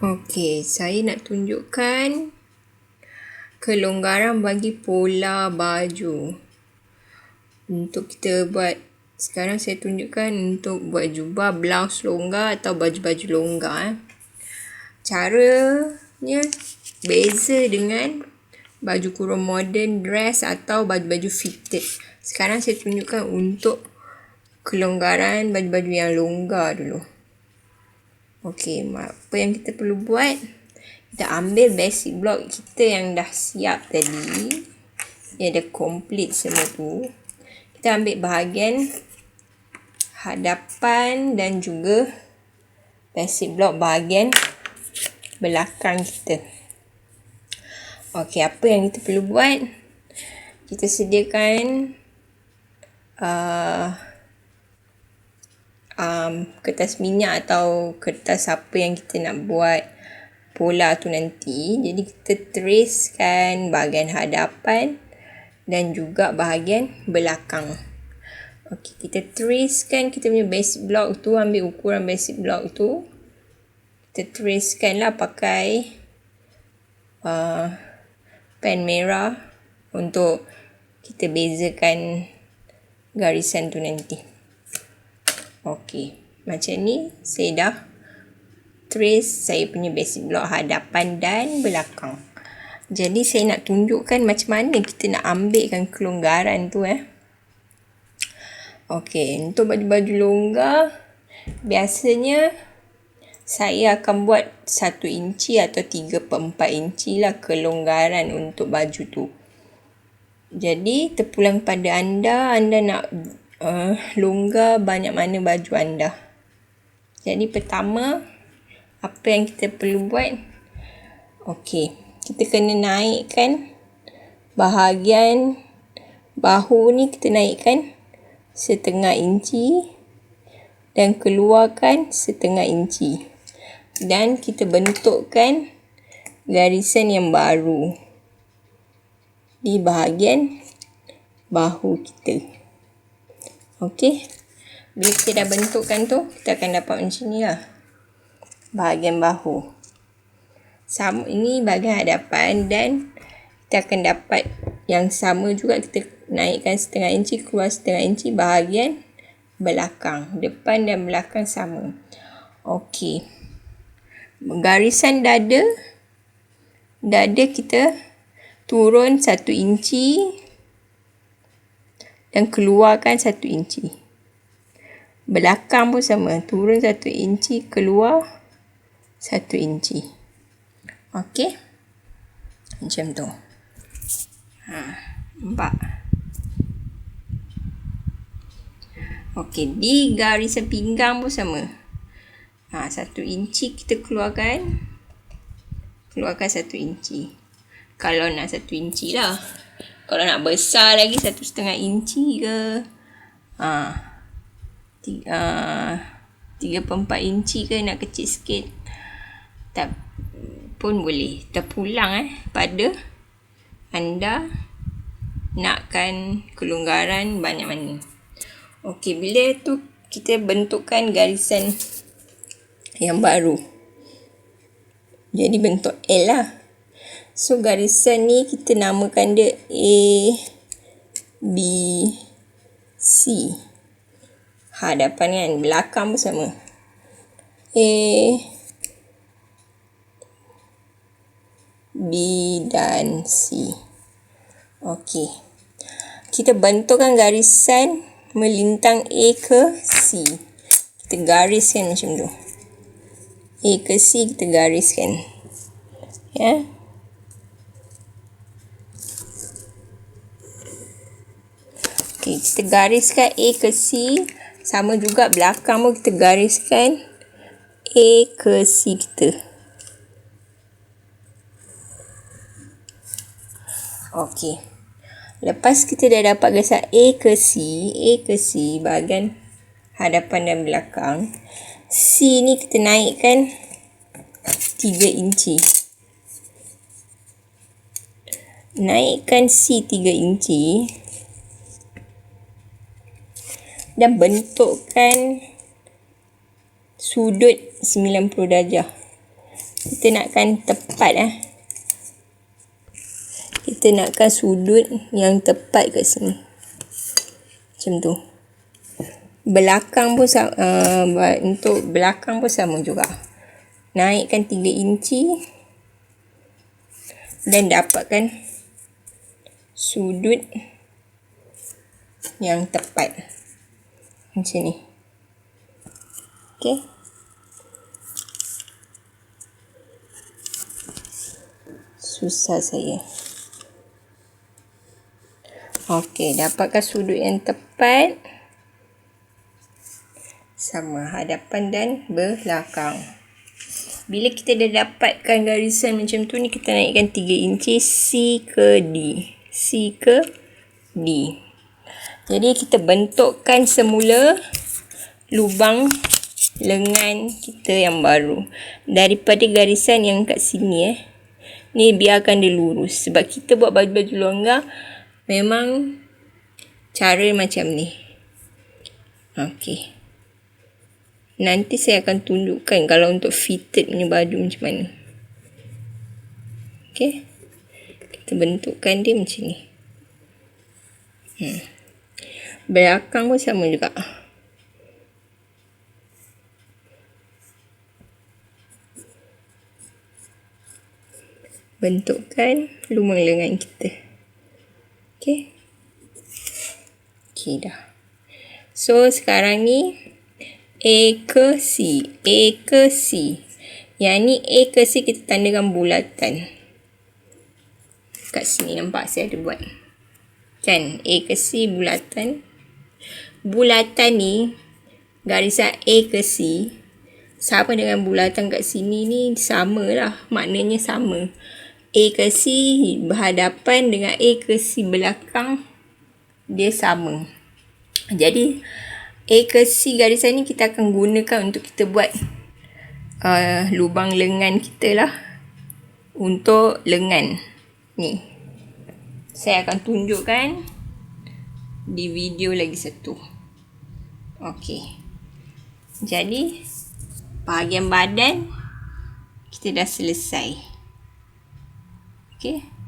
Okey, saya nak tunjukkan kelonggaran bagi pola baju. Untuk kita buat, sekarang saya tunjukkan untuk buat jubah, blouse longgar atau baju-baju longgar. Eh. Caranya beza dengan baju kurung modern dress atau baju-baju fitted. Sekarang saya tunjukkan untuk kelonggaran baju-baju yang longgar dulu. Okey, apa yang kita perlu buat? Kita ambil basic block kita yang dah siap tadi. Dia dah complete semua tu. Kita ambil bahagian hadapan dan juga basic block bahagian belakang kita. Okey, apa yang kita perlu buat? Kita sediakan uh, um, kertas minyak atau kertas apa yang kita nak buat pola tu nanti. Jadi kita tracekan bahagian hadapan dan juga bahagian belakang. Okey, kita tracekan kita punya basic block tu, ambil ukuran basic block tu. Kita tracekan lah pakai uh, pen merah untuk kita bezakan garisan tu nanti. Okey. Macam ni saya dah trace saya punya basic block hadapan dan belakang. Jadi saya nak tunjukkan macam mana kita nak ambilkan kelonggaran tu eh. Okey, untuk baju-baju longgar biasanya saya akan buat 1 inci atau 3 per 4 inci lah kelonggaran untuk baju tu. Jadi terpulang pada anda, anda nak uh, longgar banyak mana baju anda. Jadi pertama, apa yang kita perlu buat? Okey, kita kena naikkan bahagian bahu ni kita naikkan setengah inci dan keluarkan setengah inci. Dan kita bentukkan garisan yang baru di bahagian bahu kita. Okey. Bila kita dah bentukkan tu, kita akan dapat macam ni lah. Bahagian bahu. Sama, ini bahagian hadapan dan kita akan dapat yang sama juga kita naikkan setengah inci, keluar setengah inci bahagian belakang. Depan dan belakang sama. Okey. Garisan dada. Dada kita turun satu inci dan keluarkan satu inci. Belakang pun sama. Turun satu inci, keluar satu inci. Okey. Macam tu. Ha, nampak? Okey, di garisan pinggang pun sama. Ha, satu inci kita keluarkan. Keluarkan satu inci. Kalau nak satu inci lah. Kalau nak besar lagi satu setengah inci ke. Ha. Tiga, uh, tiga empat inci ke nak kecil sikit. Tak pun boleh. Terpulang eh pada anda nakkan kelonggaran banyak mana. Okey, bila tu kita bentukkan garisan yang baru. Jadi bentuk L lah. So garisan ni kita namakan dia A B C. Hadapan kan belakang pun sama. A B dan C. Okey. Kita bentukkan garisan melintang A ke C. Kita gariskan macam tu. A ke C kita gariskan. Ya. Yeah. Okey, kita gariskan A ke C. Sama juga belakang pun kita gariskan A ke C kita. Okey. Lepas kita dah dapat garisan A ke C, A ke C bahagian hadapan dan belakang. C ni kita naikkan 3 inci. Naikkan C 3 inci dan bentukkan sudut 90 darjah. kita nakkan tepat eh. Kita nakkan sudut yang tepat kat sini. Macam tu. Belakang pun sama, uh, untuk belakang pun sama juga. Naikkan 3 inci dan dapatkan sudut yang tepat. Macam ni. Okay. susah saya. Okey, dapatkan sudut yang tepat. Sama hadapan dan belakang. Bila kita dah dapatkan garisan macam tu ni, kita naikkan 3 inci C ke D. C ke D. Jadi kita bentukkan semula lubang lengan kita yang baru. Daripada garisan yang kat sini eh. Ni biarkan dia lurus. Sebab kita buat baju-baju longgar memang cara macam ni. Okey. Nanti saya akan tunjukkan kalau untuk fitted punya baju macam mana. Okey. Kita bentukkan dia macam ni. Hmm. Belakang pun sama juga bentukkan lubang lengan kita. Okey. Okey dah. So sekarang ni A ke C. A ke C. Yang ni A ke C kita tandakan bulatan. Kat sini nampak saya ada buat. Kan A ke C bulatan. Bulatan ni garisan A ke C sama dengan bulatan kat sini ni sama lah. Maknanya sama. A ke C berhadapan dengan A ke C belakang dia sama. Jadi A ke C garisan ni kita akan gunakan untuk kita buat uh, lubang lengan kita lah. Untuk lengan ni. Saya akan tunjukkan di video lagi satu. Okey. Jadi bahagian badan kita dah selesai. Okay